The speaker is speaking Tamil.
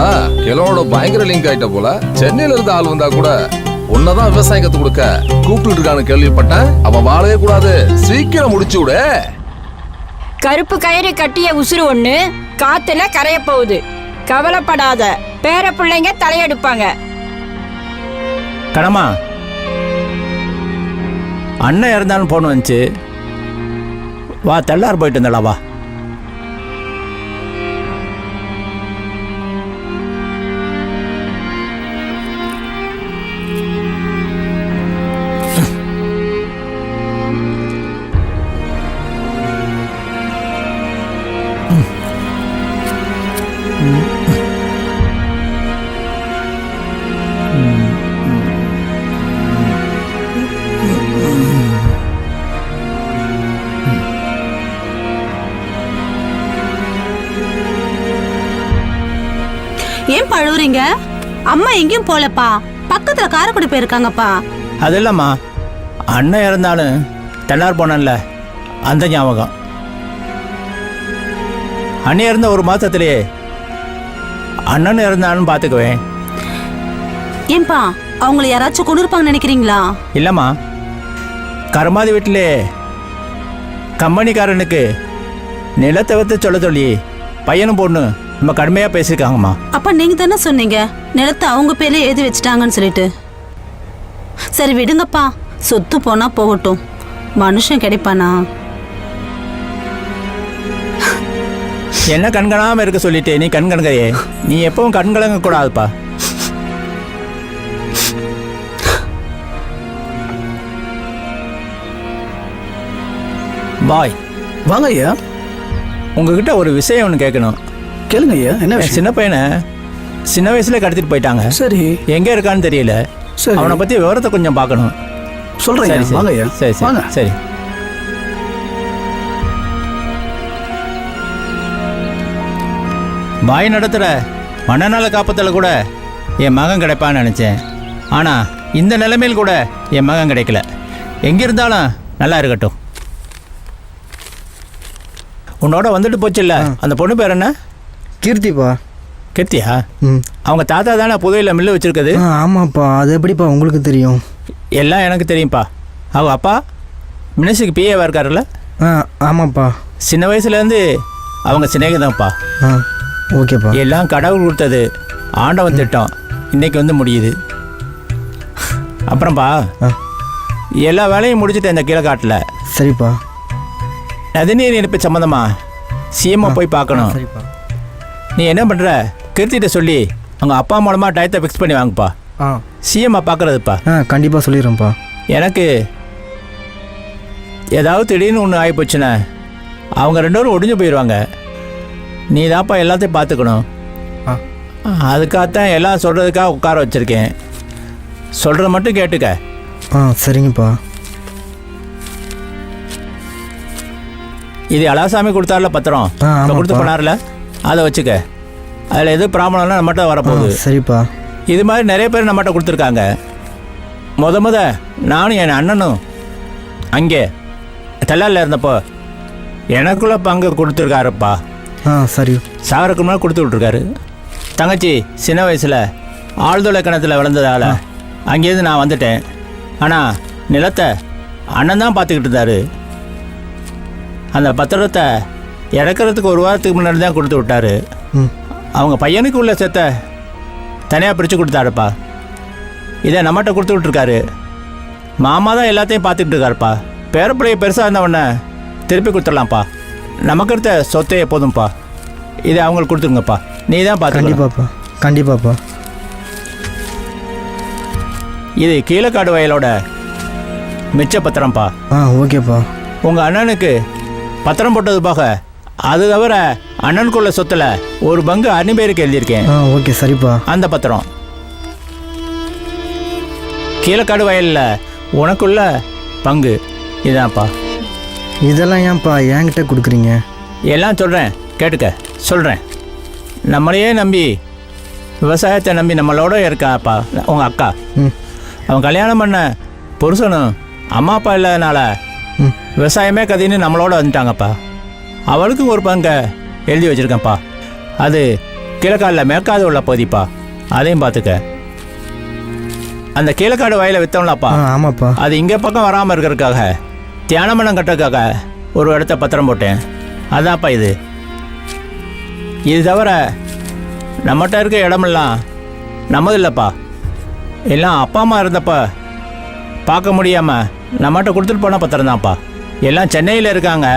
ஆ, கிழவனோட பயங்கர லிங்க் ஆயிட்ட போல சென்னையில இருந்து ஆள் வந்தா கூட உன்னதான் விவசாயம் கத்து கொடுக்க கூப்பிட்டு இருக்கான்னு கேள்விப்பட்டேன். அவன் வாழவே கூடாது. சீக்கிரம் முடிச்சு விடு. கருப்பு கயிறு கட்டிய உசுறு ஒண்ணு காத்துல கரைய போகுது. கவலைப்படாத. பேர பிள்ளைங்க தலையெடுப்பாங்க. கணமா அண்ணன் இறந்தாலும் போன் வந்துச்சு வா தெல்லார் போயிட்டு இருந்தடா வா. ஏன் பழுவுறீங்க? அம்மா எங்கேயும் போலப்பா. பக்கத்துல காரைக்குடி போயிருக்காங்கப்பா. அது இல்லைம்மா அண்ணன் இறந்தாலும் தெல்லார் போனேன்ல. அந்த ஞாபகம். அண்ணன் இறந்த ஒரு மாசத்திலேயே அண்ணன் இறந்தாலும் பார்த்துக்குவேன் ஏன்பா அவங்கள யாராச்சும் கொண்டு இருப்பாங்க நினைக்கிறீங்களா? இல்லைம்மா. கருமாதி வீட்டிலே கம்பெனிக்காரனுக்கு நிலத்தை வித்து சொல்ல சொல்லி பையனும் பொண்ணு நம்ம கடுமையாக பேசியிருக்காங்கம்மா. அப்ப நீங்க தானே சொன்னீங்க? நிலத்தை அவங்க பேர்ல எழுதி வச்சுட்டாங்கன்னு சொல்லிட்டு. சரி விடுங்கப்பா. சொத்து போனா போகட்டும். மனுஷன் கிடைப்பானா? என்ன கண்கணாமல் இருக்க சொல்லிட்டு நீ கண்கணக்கையே நீ எப்பவும் கண்கலங்க கூடாதுப்பா பாய். வாங்க ஐயா. உங்ககிட்ட ஒரு விஷயம் ஒன்று கேட்கணும். கேளுங்க ஐயா என்ன என் விஷயம்? சின்ன பையனை சின்ன வயசுல கடத்திட்டு போயிட்டாங்க. சரி. எங்க இருக்கான்னு தெரியல. சரி. அவனை பத்தி விவரத்தை கொஞ்சம் பார்க்கணும். சொல்றேன் சரி வாங்க ஐயா. சரி சரி வாங்க. சரி. பாய் நடத்துகிற மனநல காப்பத்தில் கூட என் மகன் கிடைப்பான்னு நினச்சேன். ஆனால் இந்த நிலைமையில் கூட என் மகன் கிடைக்கல. எங்கே இருந்தாலும் நல்லா இருக்கட்டும். உன்னோட வந்துட்டு போச்சுல்ல அந்த பொண்ணு பேர் என்ன? கீர்த்திப்பா கெத்தியா ம். அவங்க தாத்தா தானே புதையில மில்லு வச்சிருக்குது? ஆ ஆமாப்பா. அது எப்படிப்பா உங்களுக்கு தெரியும்? எல்லாம் எனக்கு தெரியும்ப்பா அவங்க அப்பா மினிஸ்டருக்கு பிஏவா இருக்காருல்ல? ஆ ஆமாப்பா. சின்ன வயசுலேருந்து அவங்க சிநேகிதம்ப்பா. ஆ ஓகேப்பா. எல்லாம் கடவுள் கொடுத்தது. ஆண்டவன் திட்டம். இன்னைக்கு வந்து முடியுது. அப்புறம்ப்பா ஆ. எல்லா வேலையும் முடிச்சுட்டு இந்த கீழக்காட்டில். சரிப்பா. நதிநீர் இணைப்பு சம்மந்தமா சிஎம்ஐ போய் பார்க்கணும். சரிப்பா. நீ என்ன பண்ணுற கிருத்திட்ட சொல்லி அவங்க அப்பா மூலமாக டயத்தை ஃபிக்ஸ் பண்ணி வாங்கப்பா. ஆ. சிஎம்ஐ பார்க்குறதுப்பா ஆ கண்டிப்பாக சொல்லிடுறேன்ப்பா. எனக்கு ஏதாவது திடீர்னு ஒன்று ஆகிப்போச்சுன்னா அவங்க ரெண்டு பேரும் ஒடிஞ்சு போயிடுவாங்க நீ தான்ப்பா எல்லாத்தையும் பார்த்துக்கணும் ஆ. அதுக்காகத்தான் எல்லாம் சொல்கிறதுக்காக உட்கார வச்சுருக்கேன். சொல்கிறத மட்டும் கேட்டுக்க. ஆ சரிங்கப்பா. இது அலாசாமி கொடுத்தாருல பத்திரம்? ஆ, இப்ப ஆமாப்பா. கொடுத்து போனார்ல? அதை வச்சுக்க. அதில் எது ப்ராப்ளம்னா நம்மகிட்ட வரப்போகுது. சரிப்பா. இது மாதிரி நிறைய பேர் நம்மகிட்ட கொடுத்துருக்காங்க. முத முத நானும் என் அண்ணனும் அங்கே தெல்லாலில் இருந்தப்போ எனக்குள்ள பங்கு கொடுத்துருக்காருப்பா. ஆ சரி. சாகருக்கு முன்னாடி கொடுத்து விட்ருக்காரு தங்கச்சி சின்ன வயசில் ஆழ்துளை கிணத்துல விழுந்ததால் அங்கேருந்து நான் வந்துட்டேன். ஆனால் நிலத்தை அண்ணன் தான் பார்த்துக்கிட்டு இருந்தாரு. அந்த பத்திரத்தை இறக்கறதுக்கு ஒரு வாரத்துக்கு முன்னாடி தான் கொடுத்து விட்டாரு. அவங்க பையனுக்கு உள்ள செத்த தனியாக பிரித்து கொடுத்தாருப்பா. இதை நம்மகிட்ட கொடுத்து விட்ருக்காரு மாமா தான் எல்லாத்தையும் பார்த்துக்கிட்டு இருக்காருப்பா. பேரப்பிள்ளைய பெருசாக இருந்தவொடனே திருப்பி கொடுத்துடலாம்ப்பா. நமக்கு இருந்த சொத்தே எப்போதும்ப்பா இதை அவங்களுக்கு கொடுத்துருங்கப்பா. நீ தான் பார்த்துக்கலாம் கண்டிப்பாப்பா. கண்டிப்பாப்பா. இது கீழக்காடு வயலோட மிச்ச பத்திரம்ப்பா. ஆ ஓகேப்பா. உங்கள் அண்ணனுக்கு பத்திரம் போட்டது போக அது தவிர அண்ணனுக்குள்ள சொத்தில் ஒரு பங்கு அண்ணன் பேருக்கு எழுதியிருக்கேன். ஆ ஓகே சரிப்பா. அந்த பத்திரம். கீழக்காடு வயலில் உனக்குள்ள பங்கு. இதான்ப்பா. இதெல்லாம் ஏன்ப்பா என்கிட்ட கொடுக்குறீங்க? எல்லாம் சொல்கிறேன் கேட்டுக்க சொல்கிறேன் நம்மளையே நம்பி விவசாயத்தை நம்பி நம்மளோட இருக்காப்பா உங்கள் அக்கா. ம். அவன் கல்யாணம் பண்ண புருஷனும் அம்மா அப்பா இல்லாதனால ம். விவசாயமே கதின்னு நம்மளோட வந்துட்டாங்கப்பா. அவளுக்கும் ஒரு பங்கை எழுதி வச்சுருக்கேன்ப்பா அது கீழக்காலில் மேற்காது உள்ள பகுதிப்பா. அதையும் பார்த்துக்க. அந்த கீழக்காடு வயலை விற்றோம்லப்பா ஆமாப்பா. அது இங்கே பக்கம் வராமல் இருக்கிறதுக்காக தியானமனம் கட்டுறதுக்காக ஒரு இடத்த பத்திரம் போட்டேன். அதான்ப்பா இது. இது தவிர நம்மகிட்ட இருக்க இடமெல்லாம் நம்மது இல்லைப்பா. எல்லாம் அப்பா அம்மா இருந்தப்ப பார்க்க முடியாமல் நம்மகிட்ட கொடுத்துட்டு போன பத்திரம் தான்ப்பா எல்லாம் சென்னையில் இருக்காங்க.